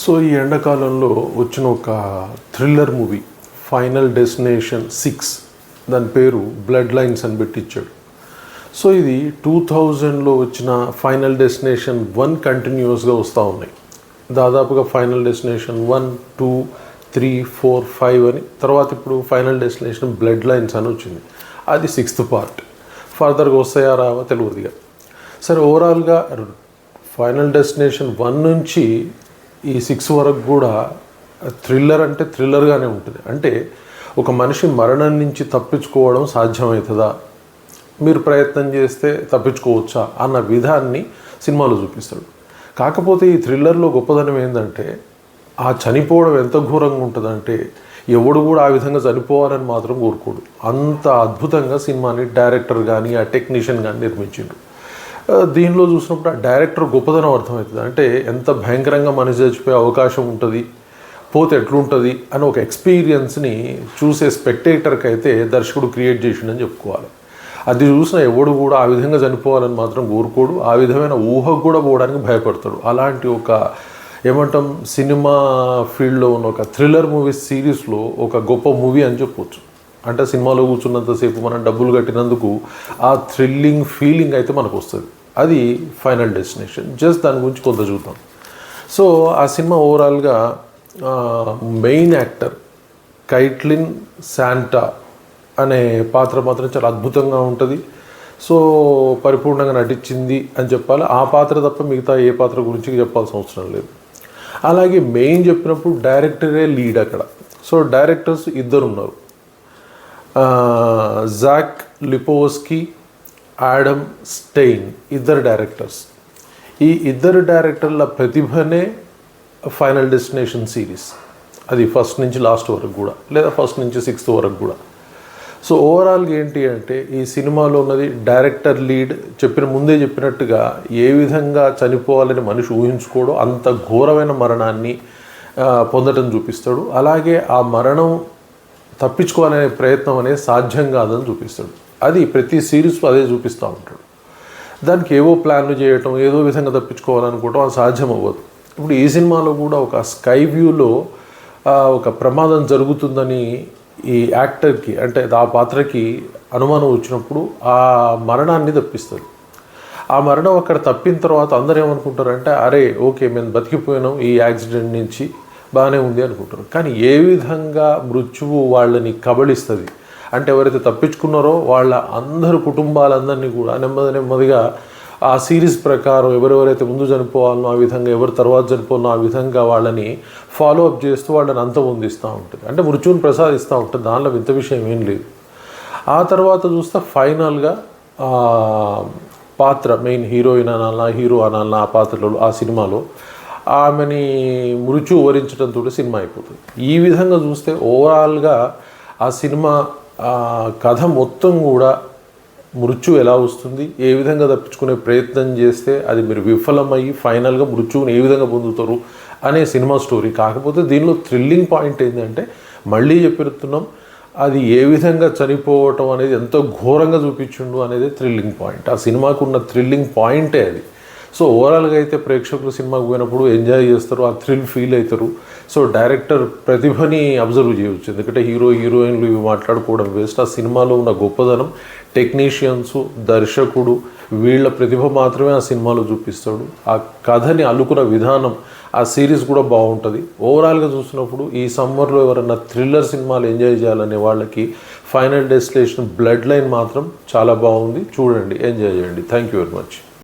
So ఈ ఎండాకాలంలో వచ్చిన ఒక thriller movie final destination six దాని పేరు బ్లడ్ లైన్స్ అని పెట్టించాడు సో ఇది టూ థౌజండ్లో వచ్చిన ఫైనల్ డెస్టినేషన్ వన్ కంటిన్యూస్గా వస్తూ ఉన్నాయి. దాదాపుగా final destination one two three four five అని తర్వాత ఇప్పుడు ఫైనల్ డెస్టినేషన్ బ్లడ్ లైన్స్ అని వచ్చింది. అది సిక్స్త్ పార్ట్. ఫర్దర్గా వస్తాయా రావా తెలియదుగా సరే ఓవరాల్గా ఫైనల్ డెస్టినేషన్ వన్ నుంచి ఈ సిక్స్ వరకు కూడా థ్రిల్లర్ అంటే థ్రిల్లర్గానే ఉంటుంది. అంటే ఒక మనిషి మరణం నుంచి తప్పించుకోవడం సాధ్యమవుతుందా? మీరు ప్రయత్నం చేస్తే తప్పించుకోవచ్చా? అన్న విధాన్ని సినిమాలో చూపిస్తాడు. కాకపోతే ఈ థ్రిల్లర్లో గొప్పదనం ఏంటంటే ఆ చనిపోవడం ఎంత ఘోరంగా ఉంటుందంటే ఎవడు కూడా ఆ విధంగా చనిపోవాలని మాత్రం కోరుకోడు. అంత అద్భుతంగా సినిమాని డైరెక్టర్ కానీ ఆ టెక్నీషియన్ కానీ నిర్మించిండు దీనిలో చూసినప్పుడు ఆ డైరెక్టర్ గొప్పదనం అర్థమవుతుంది. అంటే ఎంత భయంకరంగా మనిషి చచ్చిపోయే అవకాశం ఉంటుంది పోతే ఎట్లుంటుంది అని ఒక ఎక్స్పీరియన్స్ని చూసే స్పెక్టేటర్కి అయితే దర్శకుడు క్రియేట్ చేసిండని చెప్పుకోవాలి. అది చూసిన ఎవడు కూడా ఆ విధంగా చనిపోవాలని మాత్రం కోరుకోడు. ఆ విధమైన ఊహకు కూడా పోవడానికి భయపడతాడు. అలాంటి ఒక ఏమంటాం సినిమా ఫీల్డ్లో ఉన్న ఒక థ్రిల్లర్ మూవీ సిరీస్లో ఒక గొప్ప మూవీ అని చెప్పొచ్చు. అంటే సినిమాలో కూర్చున్నంతసేపు మనం డబ్బులు కట్టినందుకు ఆ థ్రిల్లింగ్ ఫీలింగ్ అయితే మనకు వస్తుంది అది ఫైనల్ డెస్టినేషన్. జస్ట్ దాని గురించి కొంత చూద్దాం. సో ఆ సినిమా ఓవరాల్గా మెయిన్ యాక్టర్ కైట్లిన్ శాంటా అనే పాత్ర మాత్రం చాలా అద్భుతంగా ఉంటుంది. సో పరిపూర్ణంగా నటించింది అని చెప్పాలి. ఆ పాత్ర తప్ప మిగతా ఏ పాత్ర గురించి చెప్పాల్సిన అవసరం లేదు. అలాగే మెయిన్ చెప్పినప్పుడు డైరెక్టరే లీడ్ అక్కడ. సో డైరెక్టర్స్ ఇద్దరు ఉన్నారు జాక్ లిపోస్కి యాడమ్ స్టెయిన్ ఇద్దరు డైరెక్టర్స్. ఈ ఇద్దరు డైరెక్టర్ల ప్రతిభనే ఫైనల్ డెస్టినేషన్ సిరీస్. అది ఫస్ట్ నుంచి లాస్ట్ వరకు కూడా లేదా ఫస్ట్ నుంచి సిక్స్త్ వరకు కూడా. సో ఓవరాల్గా ఏంటి అంటే ఈ సినిమాలో ఉన్నది డైరెక్టర్ లీడ్ చెప్పిన ముందే చెప్పినట్టుగా ఏ విధంగా చనిపోవాలని మనిషి ఊహించుకోడో అంత ఘోరమైన మరణాన్ని పొందటం చూపిస్తాడు. అలాగే ఆ మరణం తప్పించుకోవాలనే ప్రయత్నం అనేది సాధ్యం కాదని చూపిస్తాడు. అది ప్రతి సిరీస్ అదే చూపిస్తూ ఉంటాడు. దానికి ఏవో ప్లాన్లు చేయటం ఏదో విధంగా తప్పించుకోవాలనుకోవటం అది సాధ్యం అవ్వదు ఇప్పుడు ఈ సినిమాలో కూడా ఒక స్కై వ్యూలో ఒక ప్రమాదం జరుగుతుందని ఈ యాక్టర్కి అంటే ఆ పాత్రకి అనుమానం వచ్చినప్పుడు ఆ మరణాన్ని తప్పిస్తారు ఆ మరణం అక్కడ తప్పిన తర్వాత అందరూ ఏమనుకుంటారంటే అరే ఓకే మేము బతికిపోయినాం ఈ యాక్సిడెంట్ నుంచి బాగానే ఉంది అనుకుంటారు. కానీ ఏ విధంగా మృత్యువు వాళ్ళని కబళిస్తుంది అంటే ఎవరైతే తప్పించుకున్నారో వాళ్ళ అందరు కుటుంబాలందరినీ కూడా నెమ్మది నెమ్మదిగా ఆ సిరీస్ ప్రకారం ఎవరెవరైతే ముందు చనిపోవాలనో ఆ విధంగా ఎవరు తర్వాత చనిపోవాలనో ఆ విధంగా వాళ్ళని ఫాలో అప్ చేస్తూ వాళ్ళని అంత పొందిస్తూ ఉంటుంది. అంటే మృత్యువుని ప్రసాదిస్తూ ఉంటుంది. దానిలో వింత విషయం ఏం లేదు. ఆ తర్వాత చూస్తే ఫైనల్గా పాత్ర మెయిన్ హీరోయిన్ అనాలనా హీరో అనాలనా ఆ పాత్రలో ఆ సినిమాలో ఆమెని మృత్యు వరించడంతో సినిమా అయిపోతుంది. ఈ విధంగా చూస్తే ఓవరాల్గా ఆ సినిమా కథ మొత్తం కూడా మృత్యు ఎలా వస్తుంది ఏ విధంగా తప్పించుకునే ప్రయత్నం చేస్తే అది మీరు విఫలమయ్యి ఫైనల్గా మృత్యువుని ఏ విధంగా పొందుతారు అనే సినిమా స్టోరీ. కాకపోతే దీనిలో థ్రిల్లింగ్ పాయింట్ ఏంటంటే మళ్ళీ చెప్పిస్తున్నాం అది ఏ విధంగా చనిపోవటం అనేది ఎంతో ఘోరంగా చూపించుండు అనేది థ్రిల్లింగ్ పాయింట్. ఆ సినిమాకు ఉన్న థ్రిల్లింగ్ పాయింటే అది. సో ఓవరాల్గా అయితే ప్రేక్షకులు సినిమాకు పోయినప్పుడు ఎంజాయ్ చేస్తారు ఆ థ్రిల్ ఫీల్ అవుతారు. సో డైరెక్టర్ ప్రతిభని అబ్జర్వ్ చేయవచ్చు. ఎందుకంటే హీరో హీరోయిన్లు ఇవి మాట్లాడుకోవడం వేస్ట్. ఆ సినిమాలో ఉన్న గొప్పదనం టెక్నీషియన్స్ దర్శకుడు వీళ్ళ ప్రతిభ మాత్రమే ఆ సినిమాలో చూపిస్తాడు. ఆ కథని అల్లుకున్న విధానం ఆ సిరీస్ కూడా బాగుంటుంది. ఓవరాల్గా చూసినప్పుడు ఈ సమ్మర్లో ఎవరైనా థ్రిల్లర్ సినిమాలు ఎంజాయ్ చేయాలనే వాళ్ళకి ఫైనల్ డెస్టినేషన్ బ్లడ్ లైన్ మాత్రం చాలా బాగుంది. చూడండి ఎంజాయ్ చేయండి. Thank you very much.